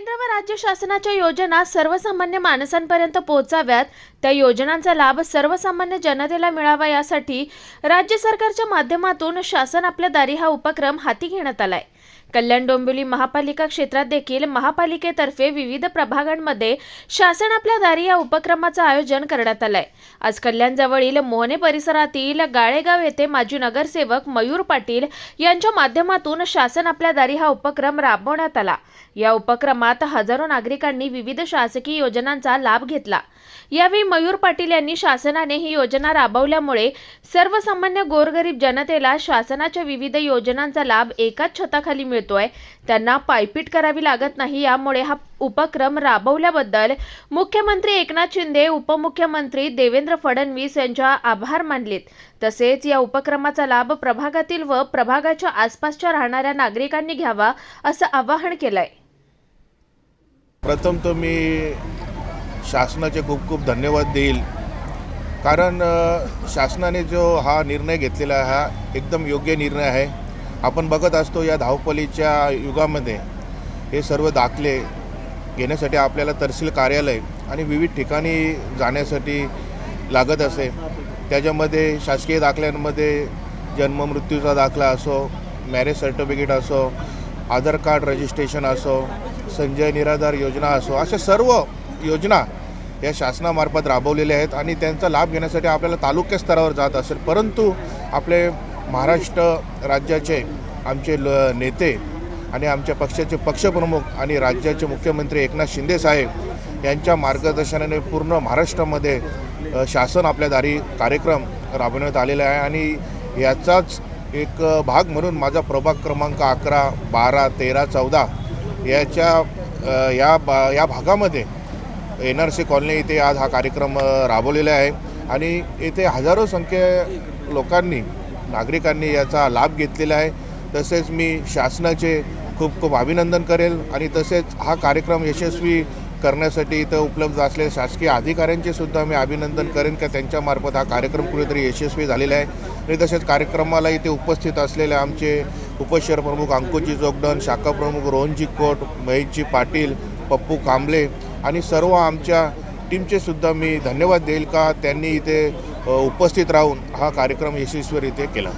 केंद्र व राज्य शासनाच्या योजना सर्वसामान्य माणसांपर्यंत पोहोचाव्यात. त्या योजनांचा लाभ सर्वसामान्य जनतेला मिळावा यासाठी राज्य सरकारच्या माध्यमातून शासन आपल्या दारी हा उपक्रम हाती घेण्यात आलाय. कल्याण डोंबिवली महापालिका क्षेत्रात देखील महापालिकेतर्फे विविध प्रभागांमध्ये शासन आपल्या दारी या उपक्रमाचं आयोजन करण्यात आलंय. आज कल्याण जवळील मोहने परिसरातील गाळेगाव येथे माजी नगरसेवक मयूर पाटील यांच्या माध्यमातून शासन आपल्या दारी हा उपक्रम राबवण्यात आला. या उपक्रमात हजारो नागरिकांनी विविध शासकीय योजनांचा लाभ घेतला. यावेळी मयूर पाटील यांनी शासनाने ही योजना राबवल्यामुळे सर्वसामान्य गोरगरीब जनतेला शासनाच्या विविध योजनांचा लाभ एकाच छताखाली मिळतोय. त्यांना पायपीट करावी लागत नाही यामुळे हा उपक्रम राबवल्याबद्दल मुख्यमंत्री एकनाथ शिंदे उपमुख्यमंत्री देवेंद्र फडणवीस यांच्या आभार मानलेत. तसेच या उपक्रमाचा लाभ प्रभागातील व प्रभागाच्या आसपासच्या राहणाऱ्या नागरिकांनी घ्यावा असं आवाहन केलंय. प्रथम तर मी शासनाचे खूप खूप धन्यवाद देईल. कारण शासनाने जो हा निर्णय घेतलेला आहे हा एकदम योग्य निर्णय आहे. आपण बघत असतो या धावपलीच्या युगामध्ये हे सर्व दाखले घेण्यासाठी आपल्याला तहसील कार्यालय आणि विविध ठिकाणी जाण्यासाठी लागत असे. त्याच्यामध्ये शासकीय दाखल्यांमध्ये जन्ममृत्यूचा दाखला असो मॅरेज सर्टिफिकेट असो आधार कार्ड रजिस्ट्रेशन असो संजय निराधार योजना असो अशा सर्व योजना या शासनामार्फत राबवलेल्या आहेत आणि त्यांचा लाभ घेण्यासाठी आपल्याला तालुक्या स्तरावर जात असेल. परंतु आपले महाराष्ट्र राज्याचे आमचे ल नेते आणि आमच्या पक्षाचे पक्षप्रमुख आणि राज्याचे मुख्यमंत्री एकनाथ शिंदे साहेब यांच्या मार्गदर्शनाने पूर्ण महाराष्ट्रामध्ये शासन आपल्या दारी कार्यक्रम राबवण्यात आलेला आहे आणि याचाच एक भाग म्हणून माझा प्रभाग क्रमांक अकरा बारा तेरा चौदा याच्या या बा या भागामध्ये एन आर सी कॉलनी इथे आज हा कार्यक्रम राबवलेला आहे. आणि येथे हजारो संख्ये लोकांनी नागरिकांनी याचा लाभ घेतलेला आहे. तसेच मी शासनाचे खूप खूप अभिनंदन करेल. आणि तसेच हा कार्यक्रम यशस्वी करण्यासाठी इथं उपलब्ध असलेल्या शासकीय अधिकाऱ्यांचे सुद्धा मी अभिनंदन करेन का त्यांच्यामार्फत हा कार्यक्रम कुठेतरी यशस्वी झालेला आहे. आणि तसेच कार्यक्रमाला इथे उपस्थित असलेले आमचे उपशहर प्रमुख अंकुजी जोगडन शाखा प्रमुख रोहनजी कोट महेशजी पाटील पप्पू कांबळे आणि सर्व आमच्या टीमचे सुद्धा मी धन्यवाद देईल का त्यांनी इथे उपस्थित राहून हा कार्यक्रम यशस्वीरित्या केला.